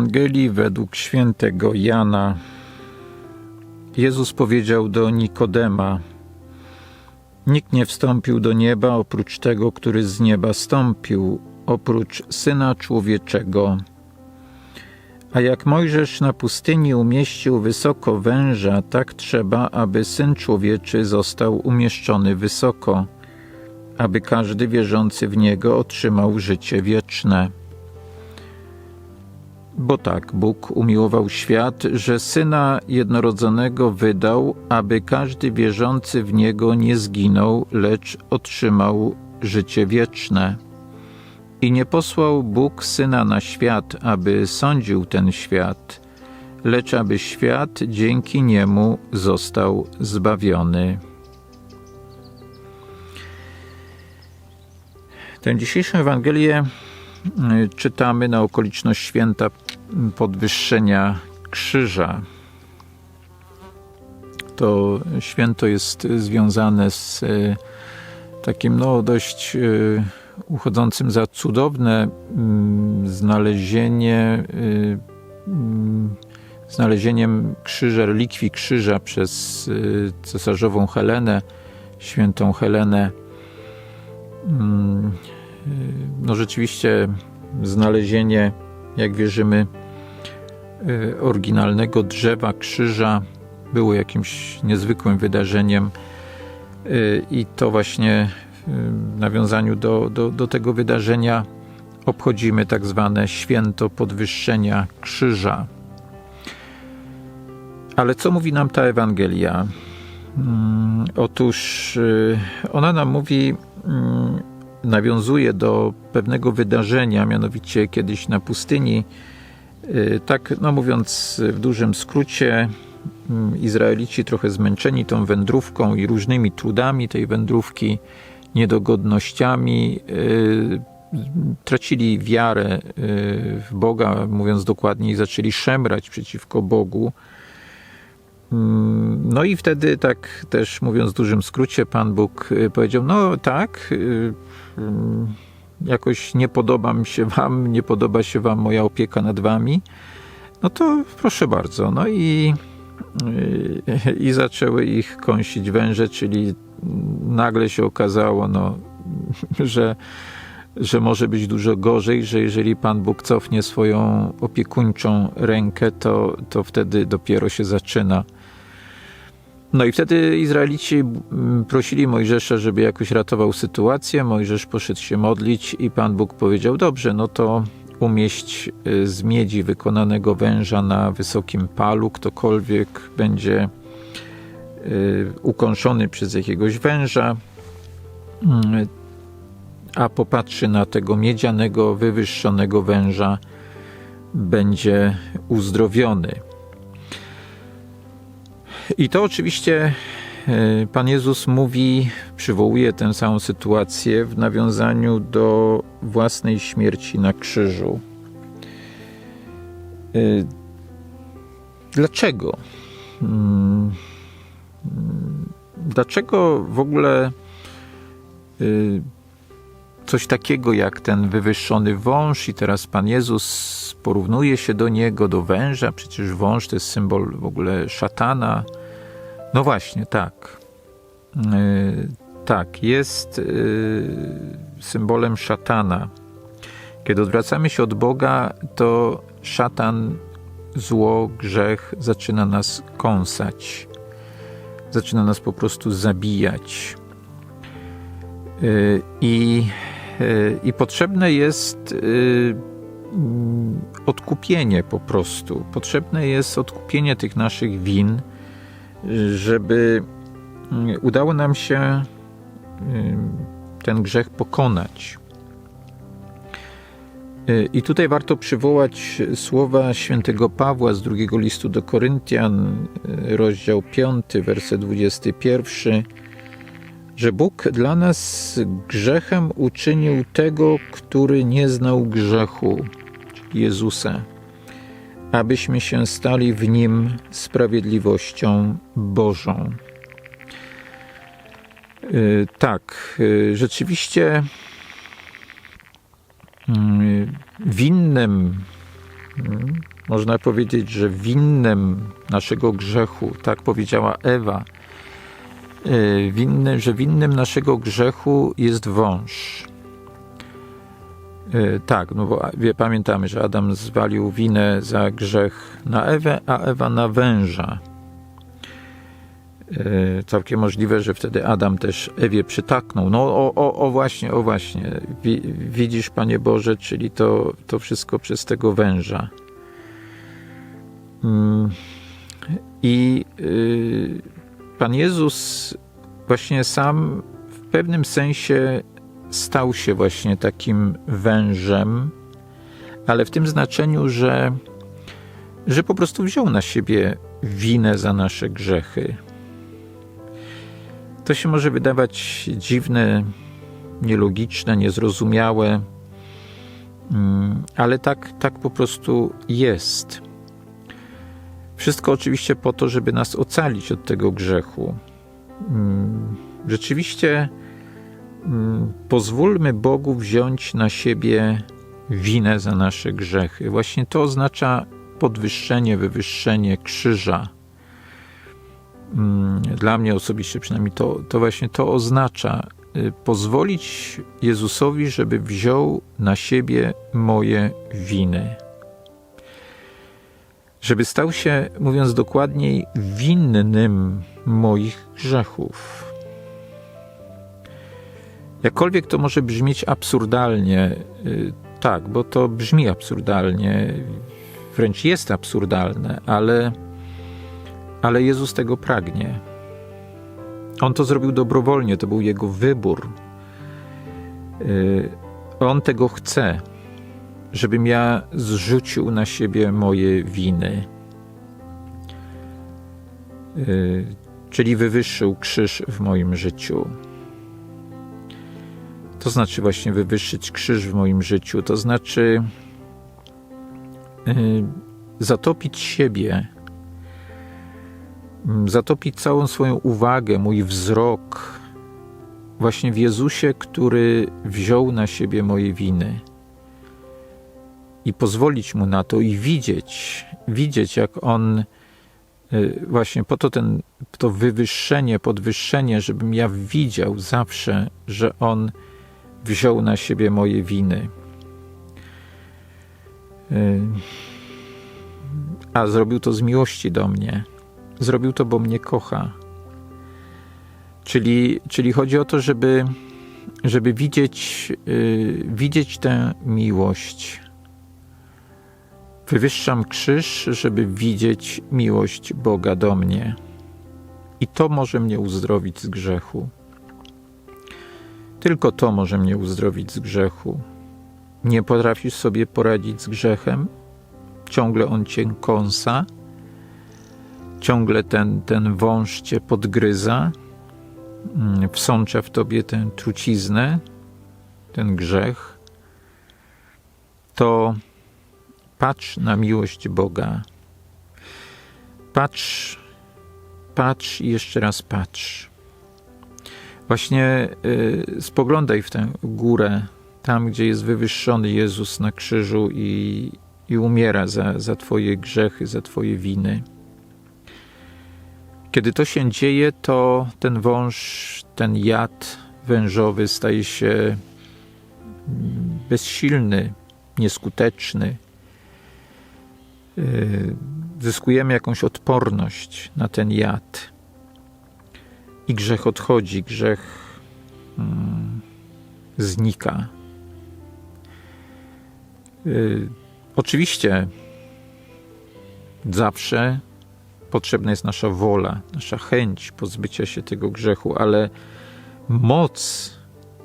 Ewangelii według świętego Jana. Jezus powiedział do Nikodema: Nikt nie wstąpił do nieba oprócz tego, który z nieba stąpił, oprócz syna człowieczego. A jak Mojżesz na pustyni umieścił wysoko węża, tak trzeba, aby syn człowieczy został umieszczony wysoko, aby każdy wierzący w niego otrzymał życie wieczne. Bo tak Bóg umiłował świat, że syna jednorodzonego wydał, aby każdy wierzący w niego nie zginął, lecz otrzymał życie wieczne. I nie posłał Bóg syna na świat, aby sądził ten świat, lecz aby świat dzięki niemu został zbawiony. Tę dzisiejszą Ewangelię czytamy na okoliczność święta podwyższenia krzyża. To święto jest związane z y, takim no, dość y, uchodzącym za cudowne mm, znalezienie, mm, znalezieniem krzyża, relikwii krzyża przez cesarzową Helenę, świętą Helenę. Mm, no rzeczywiście znalezienie, jak wierzymy, oryginalnego drzewa krzyża było jakimś niezwykłym wydarzeniem i to właśnie w nawiązaniu do, do, do tego wydarzenia obchodzimy tak zwane święto podwyższenia krzyża. Ale co mówi nam ta Ewangelia? Otóż ona nam mówi, nawiązuje do pewnego wydarzenia, mianowicie kiedyś na pustyni. Tak, no mówiąc w dużym skrócie, Izraelici trochę zmęczeni tą wędrówką i różnymi trudami tej wędrówki, niedogodnościami, tracili wiarę w Boga, mówiąc dokładniej, zaczęli szemrać przeciwko Bogu. No i wtedy, tak też mówiąc w dużym skrócie, Pan Bóg powiedział: No tak, jakoś nie podoba mi się Wam, nie podoba się Wam moja opieka nad Wami. No to proszę bardzo. No i, i zaczęły ich kąsić węże, czyli nagle się okazało, no, że, że może być dużo gorzej, że jeżeli Pan Bóg cofnie swoją opiekuńczą rękę, to, to wtedy dopiero się zaczyna. No i wtedy Izraelici prosili Mojżesza, żeby jakoś ratował sytuację. Mojżesz poszedł się modlić i Pan Bóg powiedział: Dobrze, no to umieść z miedzi wykonanego węża na wysokim palu. Ktokolwiek będzie ukąszony przez jakiegoś węża, a popatrzy na tego miedzianego, wywyższonego węża, będzie uzdrowiony. I to oczywiście Pan Jezus mówi, przywołuje tę samą sytuację w nawiązaniu do własnej śmierci na krzyżu. Dlaczego? Dlaczego w ogóle coś takiego jak ten wywyższony wąż, i teraz Pan Jezus porównuje się do niego, do węża, przecież wąż to jest symbol w ogóle szatana. No właśnie, tak. Yy, tak, jest yy, symbolem szatana. Kiedy odwracamy się od Boga, to szatan, zło, grzech zaczyna nas kąsać. Zaczyna nas po prostu zabijać. Yy, I, i potrzebne jest odkupienie po prostu. Potrzebne jest odkupienie tych naszych win, żeby udało nam się ten grzech pokonać. I tutaj warto przywołać słowa świętego Pawła z drugiego listu do Koryntian, rozdział 5, werset 21, że Bóg dla nas grzechem uczynił tego, który nie znał grzechu, czyli Jezusa, abyśmy się stali w nim sprawiedliwością Bożą. Tak, rzeczywiście winnym Hmm. Można powiedzieć, że winnym naszego grzechu, tak powiedziała Ewa, e, winny, że winnym naszego grzechu jest wąż. E, tak, no bo wie, pamiętamy, że Adam zwalił winę za grzech na Ewę, a Ewa na węża. E, całkiem możliwe, że wtedy Adam też Ewie przytaknął. No o, o, o właśnie, o właśnie. Widzisz, Panie Boże, czyli to, to wszystko przez tego węża. Mm. I y, Pan Jezus właśnie sam w pewnym sensie stał się właśnie takim wężem, ale w tym znaczeniu, że, że po prostu wziął na siebie winę za nasze grzechy. To się może wydawać dziwne, nielogiczne, niezrozumiałe, mm, ale tak, tak po prostu jest. Wszystko oczywiście po to, żeby nas ocalić od tego grzechu. Mm, rzeczywiście pozwólmy Bogu wziąć na siebie winę za nasze grzechy. Właśnie to oznacza podwyższenie, wywyższenie krzyża. Mm, dla mnie osobiście przynajmniej to, to właśnie to oznacza y, pozwolić Jezusowi, żeby wziął na siebie moje winy żeby stał się, mówiąc dokładniej, winnym moich grzechów. Jakkolwiek to może brzmieć absurdalnie, y, tak, bo to brzmi absurdalnie, wręcz jest absurdalne, ale, ale Jezus tego pragnie. On to zrobił dobrowolnie, to był jego wybór. Y, on tego chce żebym ja zrzucił na siebie moje winy. Y, czyli wywyższył krzyż w moim życiu. To znaczy właśnie wywyższyć krzyż w moim życiu, to znaczy y, zatopić siebie, mm, zatopić całą swoją uwagę, mój wzrok właśnie w Jezusie, który wziął na siebie moje winy i pozwolić mu na to i widzieć, widzieć jak on y, właśnie po to ten, to wywyższenie, podwyższenie, żebym ja widział zawsze, że on wziął na siebie moje winy. Y, a zrobił to z miłości do mnie. Zrobił to, bo mnie kocha. Czyli, czyli chodzi o to, żeby, żeby widzieć, yy, widzieć tę miłość, Wywyższam krzyż, żeby widzieć miłość Boga do mnie. I to może mnie uzdrowić z grzechu. Tylko to może mnie uzdrowić z grzechu. Nie potrafisz sobie poradzić z grzechem? Ciągle on cię kąsa? Ciągle ten, ten wąż cię podgryza? Mm, wsącza w tobie tę truciznę, ten grzech? To Patrz na miłość Boga. Patrz, patrz i jeszcze raz patrz. Właśnie y, spoglądaj w tę górę, tam gdzie jest wywyższony Jezus na krzyżu i, i umiera za, za Twoje grzechy, za Twoje winy. Kiedy to się dzieje, to ten wąż, ten jad wężowy staje się mm, bezsilny, nieskuteczny, Y, zyskujemy jakąś odporność na ten jad. I grzech odchodzi, grzech mm, znika. Y, oczywiście zawsze potrzebna jest nasza wola, nasza chęć pozbycia się tego grzechu, ale moc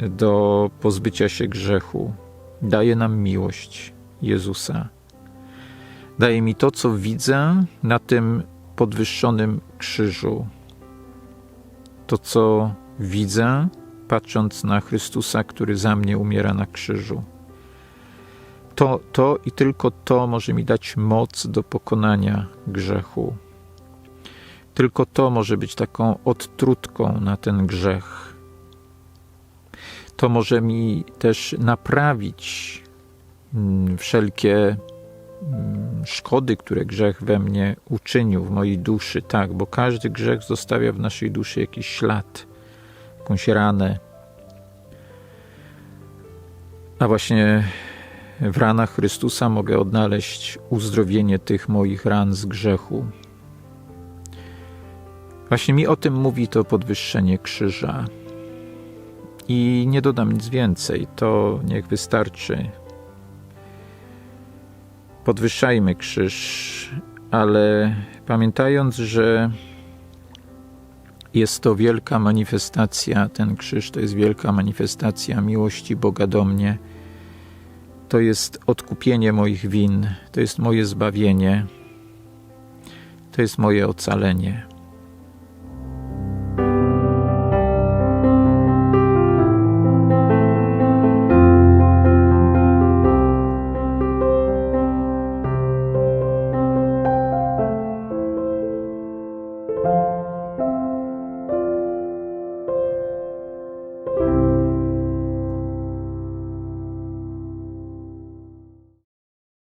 do pozbycia się grzechu daje nam miłość Jezusa Daje mi to, co widzę na tym podwyższonym krzyżu. To, co widzę, patrząc na Chrystusa, który za mnie umiera na krzyżu. To, to i tylko to może mi dać moc do pokonania grzechu. Tylko to może być taką odtrutką na ten grzech. To może mi też naprawić mm, wszelkie szkody, które grzech we mnie uczynił, w mojej duszy. Tak, bo każdy grzech zostawia w naszej duszy jakiś ślad, jakąś ranę. A właśnie w ranach Chrystusa mogę odnaleźć uzdrowienie tych moich ran z grzechu. Właśnie mi o tym mówi to podwyższenie krzyża. I nie dodam nic więcej, to niech wystarczy. Podwyższajmy krzyż, ale pamiętając, że jest to wielka manifestacja, ten krzyż to jest wielka manifestacja miłości Boga do mnie. To jest odkupienie moich win, to jest moje zbawienie, to jest moje ocalenie.